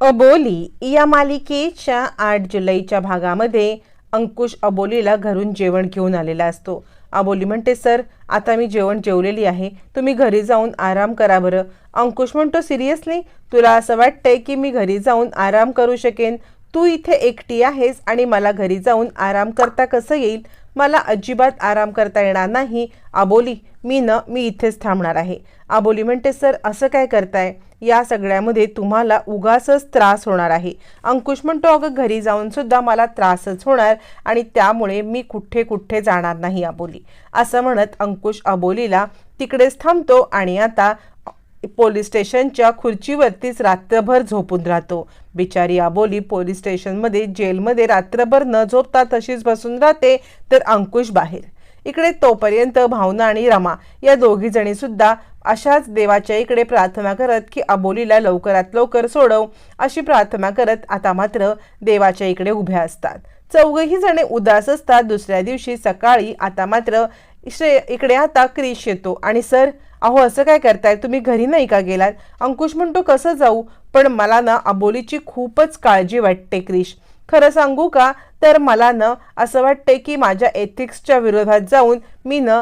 अबोली या मालिकेच्या आठ जुलैच्या भागामध्ये अंकुश अबोलीला घरून जेवण घेऊन आलेला असतो. अबोली म्हणते सर आता मी जेवण जेवलेली आहे. तुम्ही घरी जाऊन आराम करा बरं. अंकुश म्हणतो सिरियसली? तुला असं वाटतंय की मी घरी जाऊन आराम करू शकेन? तू इथे एकटी आहेस आणि मला घरी जाऊन आराम करता कसं येईल? मला अजिबात आराम करता येणार नाही. आबोली मी न मी इथेच थांबणार आहे. आबोली म्हणते सर असं काय करताय? या सगळ्यामध्ये तुम्हाला उगासच त्रास होणार आहे. अंकुश म्हणतो अगं घरी जाऊन सुद्धा मला त्रासच होणार आणि त्यामुळे मी कुठे कुठे जाणार नाही अबोली. असं म्हणत अंकुश अबोलीला तिकडेच थांबतो आणि आता पोलीस स्टेशनच्या खुर्चीवरतीच रात्रभर झोपून राहतो. बिचारी आबोली पोलीस स्टेशनमध्ये जेलमध्ये रात्रभर न झोपता तशीच बसून राहते तर अंकुश बाहेर. इकडे तोपर्यंत भावना आणि रमा या दोघी जणी सुद्धा अशाच देवाच्या इकडे प्रार्थना करत की अबोलीला लवकरात लवकर सोडव अशी प्रार्थना करत आता मात्र देवाच्या इकडे उभ्या असतात. चौघही जणे उदास असतात. दुसऱ्या दिवशी सकाळी आता मात्र श्रे इकडे आता क्रिश येतो आणि सर अहो असं काय करताय? तुम्ही घरी नाही का गेलात? अंकुश म्हणतो कसं जाऊ? पण मला ना अबोलीची खूपच काळजी वाटते क्रिश. खरं सांगू का? तर मला न असं वाटतंय की माझ्या एथिक्सच्या विरोधात जाऊन मी न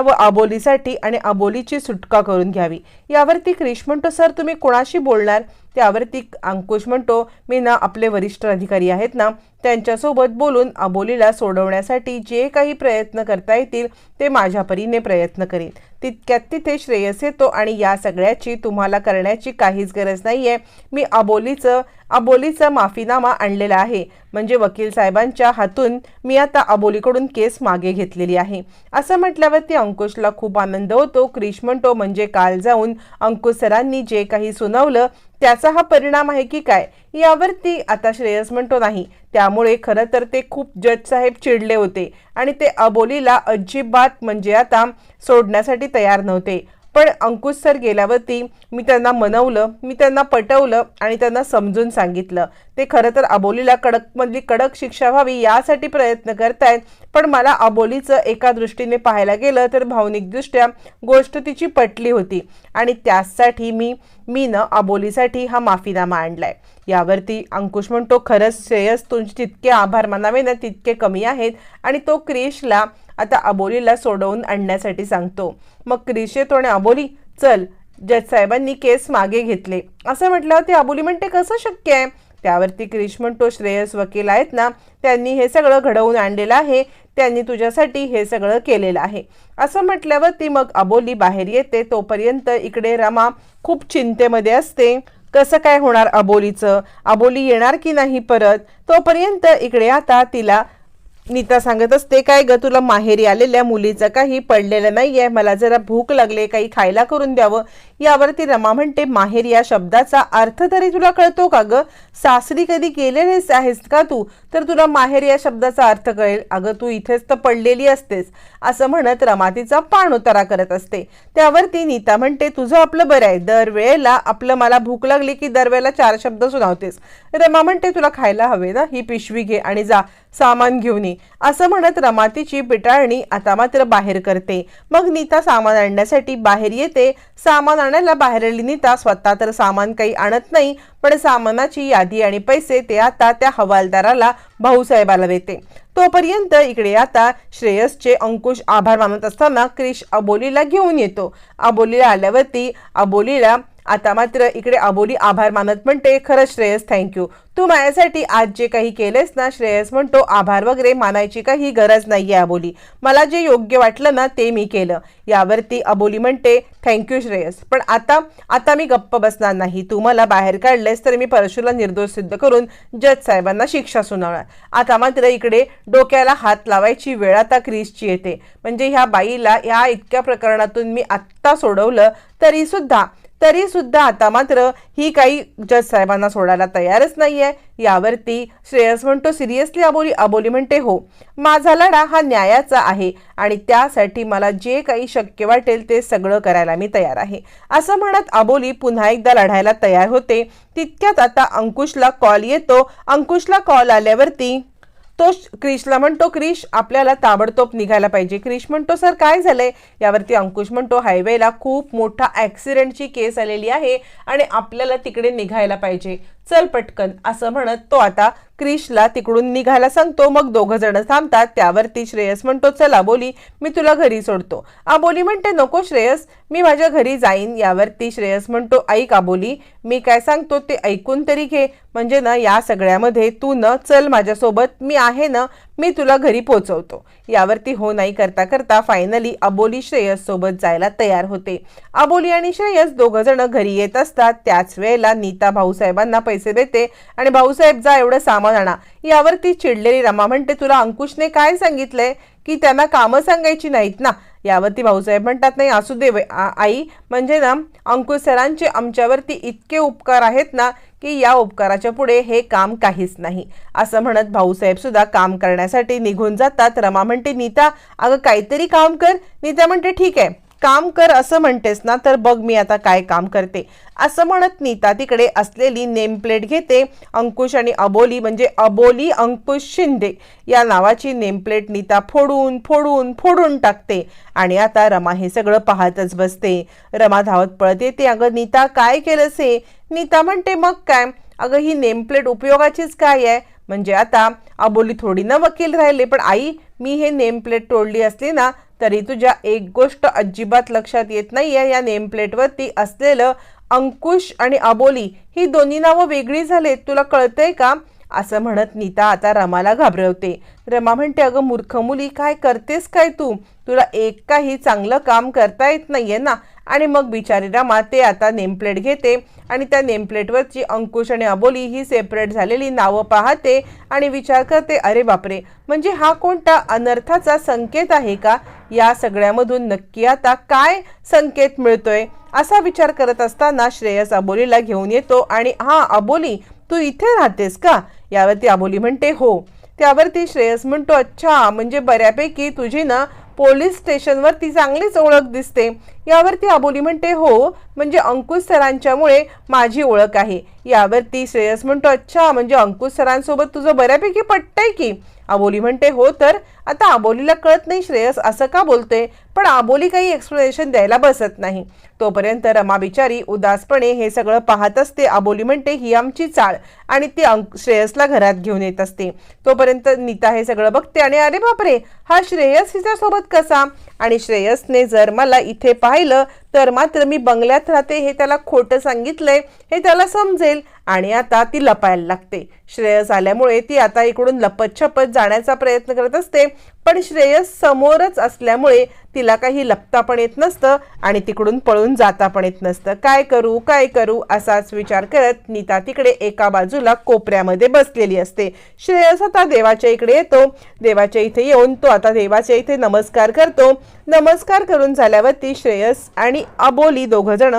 व अबोलीसाठी आणि अबोलीची सुटका करून घ्यावी. यावरती क्रिश म्हणतो सर तुम्ही कोणाशी बोलणार? त्यावरती अंकुश म्हणतो मी ना आपले वरिष्ठ अधिकारी आहेत ना त्यांच्यासोबत बोलून अबोलीला सोडवण्यासाठी जे काही प्रयत्न करता येतील ते माझ्या परीने प्रयत्न करेन. तितक्यात तिथे श्रेयस येतो आणि या सगळ्याची तुम्हाला करण्याची काहीच गरज नाही आहे मी अबोलीचं अबोलीचा माफीनामा आणलेला आहे. म्हणजे वकील साहेबांच्या हातून मी आता अबोलीकडून केस मागे घेतलेली आहे. असं म्हटल्यावरती अंकुशला खूप आनंद होतो. क्रिश म्हणतो म्हणजे काल जाऊन अंकुश सरांनी जे काही सुनावलं त्याचा हा परिणाम आहे की काय यावरती आता श्रेयस म्हणतो नाही. त्यामुळे खरं तर ते खूप जज साहेब चिडले होते आणि ते अबोलीला अजिबात म्हणजे आता सोडण्यासाठी तयार नव्हते. पण अंकुश सर गेल्यावरती मी त्यांना मनवलं मी त्यांना पटवलं आणि त्यांना समजून सांगितलं. ते खरं तर अबोलीला कडकमधली कडक शिक्षा व्हावी यासाठी प्रयत्न करतायत पण मला अबोलीचं एका दृष्टीने पाहायला गेलं तर भावनिकदृष्ट्या गोष्ट तिची पटली होती. आणि त्यासाठी मी मी न अबोलीसाठी हा माफीनामा आणलाय. यावरती अंकुश म्हणतो खरंच श्रेयस तुमचे जितके आभार मानावे ना तितके कमी आहेत. आणि तो क्रिशला आता अबोलीला सोडवून आणण्यासाठी सांगतो. मग क्रिश येतो आणि अबोली चल जज साहेबांनी केस मागे घेतले. असं म्हटल्यावर ते अबोली म्हणते कसं शक्य आहे? त्यावरती क्रिश म्हणतो श्रेयस वकील आहेत ना त्यांनी हे सगळं घडवून आणलेलं आहे त्यांनी तुझ्यासाठी हे सगळं केलेलं आहे. असं म्हटल्यावर ती मग अबोली बाहेर येते तोपर्यंत इकडे रमा खूप चिंतेमध्ये असते. कसं काय होणार अबोलीचं? अबोली येणार की नाही परत? तोपर्यंत इकडे आता तिला नीता सांगत असते काय ग तुला माहेरी आलेल्या मुलीचं काही पडलेलं नाहीये मला जरा भूक लागले काही खायला करून द्यावं. यावरती रमा म्हणते माहेर या शब्दाचा अर्थ तरी तुला कळतो का ग? सासरी कधी गेलेलेस आहेस का तू? तर तुला माहेर या शब्दाचा अर्थ कळेल. अगं तू इथेच तर पडलेली असतेस. असं म्हणत रमा तिचा पाण उतारा करत असते. त्यावरती नीता म्हणते तुझं आपलं बरं आहे. दरवेळेला आपलं मला भूक लागली की दरवेळेला चार शब्द सुनावतेस. रमा म्हणते तुला खायला हवे ना? ही पिशवी घे आणि जा. सामान घेऊन ये. असं म्हणत रमातीची पिटाळणी आता मात्र बाहेर करते. मग नीता सामान आणण्यासाठी बाहेर येते. सामान आणायला बाहेरली नीता स्वतः तर सामान काही आणत नाही पण सामानाची यादी आणि पैसे ते आता त्या हवालदाराला भाऊसाहेबाला देते. तोपर्यंत इकडे आता श्रेयसचे अंकुश आभार मानत असताना क्रिश अबोलीला घेऊन येतो. अबोलीला आल्यावरती अबोलीला आता मात्र इकडे अबोली आभार मानत म्हणते खरंच श्रेयस थँक्यू तू माझ्यासाठी आज जे काही केलेस ना श्रेयस म्हणतो आभार वगैरे मानायची काही गरज नाहीये अबोली मला जे योग्य वाटलं ना ते मी केलं. यावरती अबोली म्हणते थँक्यू श्रेयस. पण आता आता मी गप्प बसणार नाही. तू मला बाहेर काढलेस तर मी परशुला निर्दोष सिद्ध करून जज साहेबांना शिक्षा सुनावणार. आता मात्र इकडे डोक्याला हात लावायची वेळ आता क्रिसची येते. म्हणजे ह्या बाईला या इतक्या प्रकरणातून मी आत्ता सोडवलं तरी सुद्धा तरी सुद्धा आता मात्र ही काही जज साहेबांना सोडायला तयारच नाही आहे यावरती श्रेयस म्हणतो सिरियसली अबोली अबोली म्हणते हो माझा लढा हा न्यायाचा आहे आणि त्यासाठी मला जे काही शक्य वाटेल ते सगळं करायला मी तयार आहे. असं म्हणत अबोली पुन्हा एकदा लढायला तयार होते. तितक्यात आता अंकुशला कॉल येतो. अंकुशला कॉल आल्यावरती तो क्रिशला म्हणतो क्रिश आपल्याला ताबडतोब निघायला पाहिजे. क्रिश म्हणतो सर काय झालंय? यावरती अंकुश म्हणतो हायवेला खूप मोठा ॲक्सिडेंटची केस आलेली आहे आणि आपल्याला तिकडे निघायला पाहिजे. चल पटकन असं म्हणत तो आता क्रिशला तिकडून निघायला सांगतो. मग दोघं जण थांबतात. त्यावरती श्रेयस म्हणतो चल आबोली मी तुला घरी सोडतो. आबोली म्हणते नको श्रेयस मी माझ्या घरी जाईन. यावरती श्रेयस म्हणतो ऐक आबोली मी काय सांगतो ते ऐकून तरी घे. म्हणजे ना या सगळ्यामध्ये तू न चल माझ्यासोबत मी आहे ना मी तुला घरी पोचवतो. यावरती हो नाही करता करता फायनली अबोली श्रेयस सोबत जायला तयार होते. अबोली आणि श्रेयस दोघं जण घरी येत असतात. त्याच वेळेला नीता भाऊसाहेबांना पैसे देते आणि भाऊसाहेब जा एवढं सामान आणा. यावरती चिडलेली रमा म्हणते तुला अंकुशने काय सांगितलंय? की त्यांना कामं सांगायची नाहीत ना. यावरती भाऊसाहेब म्हणतात नाही असू दे आई म्हणजे ना अंकुश सरांचे आमच्यावरती इतके उपकार आहेत ना की या उपकाराच्या पुढे हे काम काहीच नाही. असं म्हणत भाऊसाहेब सुद्धा काम करण्यासाठी निघून जातात. रमा म्हणते नीता अगं काहीतरी काम कर. नीता म्हणते ठीक आहे. काम कर असं म्हणतेस ना तर बघ मी आता काय काम करते. असं म्हणत नीता तिकडे असलेली नेमप्लेट घेते अंकुश आणि अबोली म्हणजे अबोली अंकुश शिंदे या नावाची नेमप्लेट नीता फोडून फोडून फोडून टाकते. आणि आता रमा हे सगळं पाहतच बसते. रमा धावत पळत येते. अगं नीता काय केलंस हे? नीता म्हणते मग काय? अगं ही नेमप्लेट उपयोगाचीच काय आहे? म्हणजे आता अबोली थोडी ना वकील राहिले पण आई मी हे नेमप्लेट तोडली असली ना तरी तुझ्या एक गोष्ट अजिबात लक्षात येत नाही आहे या नेमप्लेटवरती असलेलं अंकुश आणि अबोली ही दोन्ही नावं वेगळी झालेत. तुला कळतंय का? असं म्हणत नीता आता रमाला घाबरवते. रमा म्हणते अगं मूर्ख मुली काय करतेस काय तू? तुला एक काही चांगलं काम करता येत नाहीये ना. आणि मग बिचारी रमा ते आता नेमप्लेट घेते आणि त्या नेमप्लेटवरची अंकुश आणि अबोली ही सेपरेट झालेली नावं पाहते आणि विचार करते अरे बापरे! म्हणजे हा कोणता अनर्थाचा संकेत आहे का? या सगळ्यामधून नक्की आता काय संकेत मिळतोय? असा विचार करत असताना श्रेयस अबोलीला घेऊन येतो आणि हा अबोली तू इथे राहतेस का? यावरती अबोली म्हणते हो. त्यावरती श्रेयस म्हणतो अच्छा म्हणजे बऱ्यापैकी तुझी ना पोलीस स्टेशनवर ती चांगलीच ओळख दिसते. यावरती अबोली म्हणते हो म्हणजे अंकुश सरांच्यामुळे माझी ओळख आहे. यावरती श्रेयस म्हणतो अच्छा म्हणजे अंकुश सरांसोबत तुझं बऱ्यापैकी पटतंय की? अबोली म्हणते हो तर आता अबोलीला कळत नाही श्रेयस असं का बोलतोय पण अबोली काही एक्सप्लेनेशन द्यायला बसत नाही. तोपर्यंत रमा बिचारी उदासपणे हे सगळं पाहत असते. अबोली म्हणते ही आमची चाळ आणि ती अंक श्रेयसला घरात घेऊन येत असते. तोपर्यंत नीता हे सगळं बघते आणि अरे बापरे हा श्रेयस हिच्यासोबत कसा? आणि श्रेयसने जर मला इथे पाहिलं तर मात्र मी बंगल्यात राहते हे त्याला खोटं सांगितलंय हे त्याला समजेल आणि आता ती लपायला लागते. श्रेयस आल्यामुळे ती आता इकडून लपत छपत जाण्याचा प्रयत्न करत असते पण श्रेयस समोरच असल्यामुळे तिला काही लपता पण येत नसतं आणि तिकडून पळून जाता पण येत नसतं. काय करू काय करू? असाच विचार करत नीता तिकडे एका बाजूला कोपऱ्यामध्ये बसलेली असते. श्रेयस आता देवाच्या इकडे येतो. देवाच्या इथे येऊन तो आता देवाच्या इथे नमस्कार करतो. नमस्कार करून झाल्यावरती श्रेयस आणि अबोली दोघं जण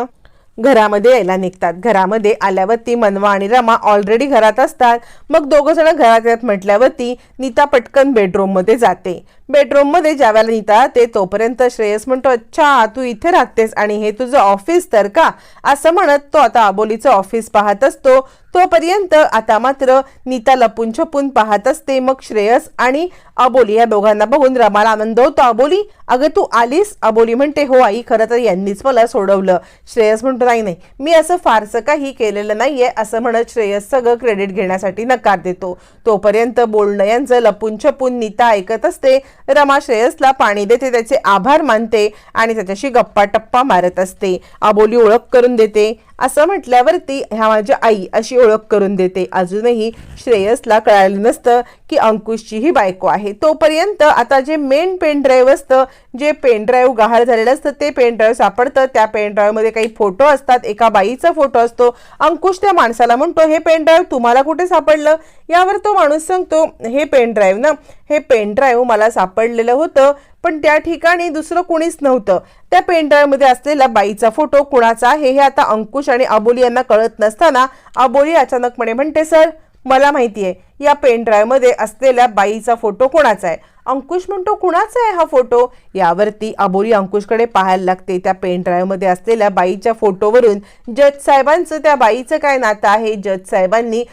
घरामध्ये यायला निघतात. घरामध्ये आल्यावरती मनवा आणि रमा ऑलरेडी घरात असतात. मग दोघं जण घरात येत म्हटल्यावरती नीता पटकन बेडरूममध्ये जाते. बेडरूममध्ये ज्यावेळेला नीता ते तोपर्यंत श्रेयस म्हणतो अच्छा तू इथे राहतेस आणि हे तुझं ऑफिस तर का? असं म्हणत तो आता अबोलीचं ऑफिस पाहत असतो. तोपर्यंत आता मात्र नीता लपून छपून पाहत असते. मग श्रेयस आणि अबोली या दोघांना बघून रमाला आनंद होतो. अबोली अगं तू आलीस? अबोली म्हणते हो आई खरं तर यांनीच मला सोडवलं. श्रेयस म्हणतो नाही नाही मी असं फारसं काही केलेलं नाहीये असं म्हणत श्रेयस सगळं क्रेडिट घेण्यासाठी नकार देतो. तोपर्यंत बोलणं यांचं लपून छपून नीता ऐकत असते. रमा श्रेयसला पाणी देते त्याचे आभार मानते आणि त्याच्याशी गप्पा टप्पा मारत असते. अबोली ओळख करून देते. असं म्हटल्यावरती ह्या माझी आई अशी ओळख करून देते. अजूनही श्रेयसला कळालं नसतं की अंकुशची ही बायको आहे. तोपर्यंत आता जे मेन पेन ड्राईव्ह असतं जे पेन ड्राईव्ह गहाळ झालेलं असतं ते पेन ड्राईव्ह सापडतं. त्या पेन ड्राईव्हमध्ये काही फोटो असतात. एका बाईचा फोटो असतो. अंकुश त्या माणसाला म्हणतो हे पेन ड्राईव्ह तुम्हाला कुठे सापडलं? यावर तो माणूस सांगतो हे पेन ड्राईव्ह ना हे पेन ड्राईव्ह मला सापडलेलं होतं. पण त्या ठिकाणी दुसरं कोणीच नव्हतं. त्या पेनड्राईव्हमध्ये असलेला बाईचा फोटो कुणाचा आहे हे आता अंकुश आणि अबोली यांना कळत नसताना अबोली अचानकपणे म्हणते सर मला माहिती आहे या पेन ड्राईव्हमध्ये असलेल्या बाईचा फोटो कोणाचा आहे? अंकुश म्हणतो कुणाचा आहे हा फोटो यावरती अबोली अंकुशकडे पाहायला लागते. त्या पेन ड्राईव्हमध्ये असलेल्या बाईच्या फोटोवरून जज साहेबांचं त्या बाईचं काय नातं आहे? जज साहेबांनी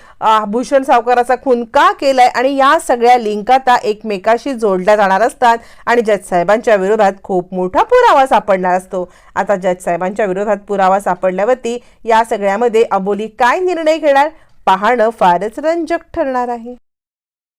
भूषण सावकाराचा खून का केलाय? आणि या सगळ्या लिंक आता एकमेकाशी जोडल्या जाणार असतात. आणि जज साहेबांच्या विरोधात खूप मोठा पुरावा सापडणार असतो. आता जज साहेबांच्या विरोधात पुरावा सापडल्यावरती या सगळ्यामध्ये अबोली काय निर्णय घेणार? पाहणं फारच रंजक ठरणार आहे.